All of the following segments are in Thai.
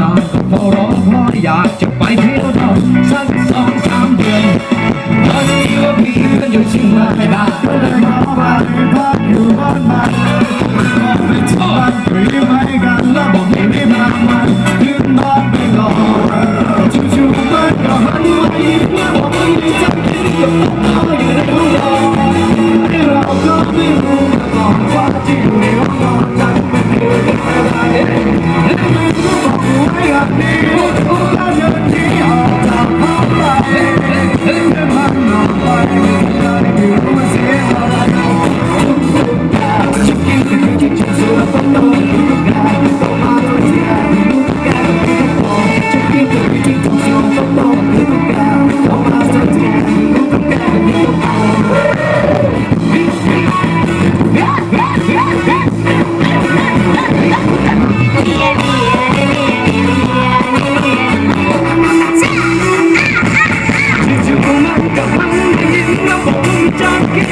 ตามก็พอร้องพออยากจะไปเที่ยวเราสักสองสามเดือนตอนนี้ว่าพี่ก็อยู่ชิมาไม่ก็เลยมาบ้านอยู่บ้านมา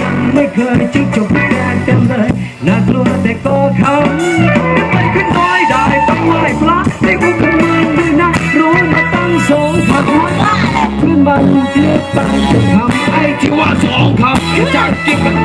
ยังไม่เคยจิ้จบแดงกันเลยน่ากลัวแต่ก็ทำไปขึ้นดอยได้ต้องไหว้พระได้บุกเมืองด้วยนะรู้มาตั้งสองพันขึ้นบันเทียบตั้งจทำไอ้ที่ว่าสองคำจากจิ้ง